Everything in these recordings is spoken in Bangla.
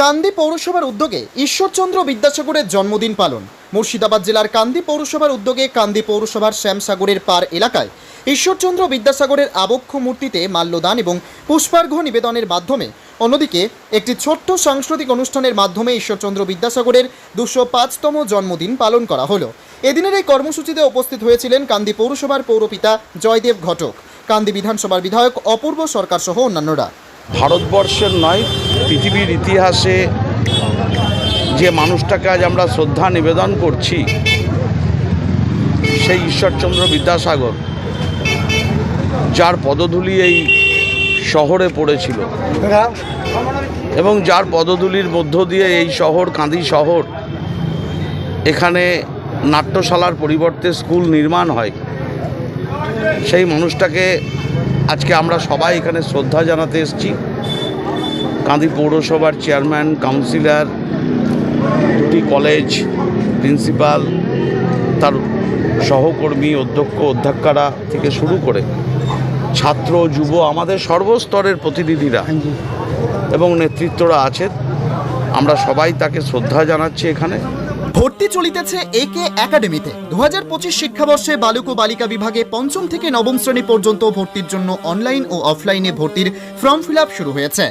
কান্দি পৌরসভার উদ্যোগে ঈশ্বরচন্দ্র বিদ্যাসাগরের জন্মদিন পালন। মুর্শিদাবাদ জেলার কান্দি পৌরসভার উদ্যোগে কান্দি পৌরসভার শ্যামসাগরের পার এলাকায় ঈশ্বরচন্দ্র বিদ্যাসাগরের আবক্ষ মূর্তিতে মাল্যদান এবং পুষ্পার্ঘ্য নিবেদনের মাধ্যমে, অন্যদিকে একটি ছোট্ট সাংস্কৃতিক অনুষ্ঠানের মাধ্যমে ঈশ্বরচন্দ্র বিদ্যাসাগরের দুশো পাঁচতম জন্মদিন পালন করা হলো। এদিনের এই কর্মসূচিতে উপস্থিত হয়েছিলেন কান্দি পৌরসভার পৌরপিতা জয়দেব ঘটক। কান্দি বিধানসভার বিধায়ক অপূর্ব সরকার সহ অন্যান্যরা। ভারতবর্ষের নয় পৃথিবীর ইতিহাসে যে মানুষটাকে আজ আমরা শ্রদ্ধা নিবেদন করছি, সেই ঈশ্বরচন্দ্র বিদ্যাসাগর, যার পদধূলি এই শহরে পড়েছিল এবং যার পদধূলির মধ্য দিয়ে এই শহর কাঁদি শহর, এখানে নাট্যশালার পরিবর্তে স্কুল নির্মাণ হয়। সেই মানুষটাকে আজকে আমরা সবাই এখানে শ্রদ্ধা জানাতে এসেছি। কাঁদি পৌরসভার চেয়ারম্যান কাউন্সিলর দুটি কলেজ প্রিন্সিপাল তার সহকর্মী অধ্যক্ষ অধ্যক্ষারা থেকে শুরু করে ছাত্র যুব আমাদের সর্বস্তরের প্রতিনিধিরা এবং নেতৃত্বরা আছেন। আমরা সবাই তাকে শ্রদ্ধা জানাচ্ছি এখানে। ভর্তি চলিতেছে একে একাডেমিতে। দু হাজার পঁচিশ শিক্ষাবর্ষে বালক ও বালিকা বিভাগে পঞ্চম থেকে নবম শ্রেণি পর্যন্ত ভর্তির জন্য অনলাইন ও অফলাইনে ভর্তির ফর্ম ফিল শুরু হয়েছে।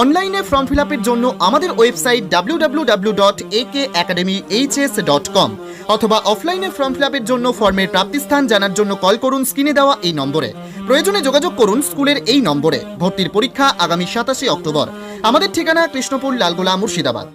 অনলাইনে ফর্ম ফিল জন্য আমাদের website W dot A K H S dot com অথবা অফলাইনে ফর্ম ফিল জন্য ফর্মের প্রাপ্তিস্থান জানার জন্য কল করুন স্ক্রিনে দেওয়া এই নম্বরে। প্রয়োজনে যোগাযোগ করুন স্কুলের এই নম্বরে। ভর্তির পরীক্ষা আগামী সাতাশে অক্টোবর। আমাদের ঠিকানা কৃষ্ণপুর লালগোলা মুর্শিদাবাদ।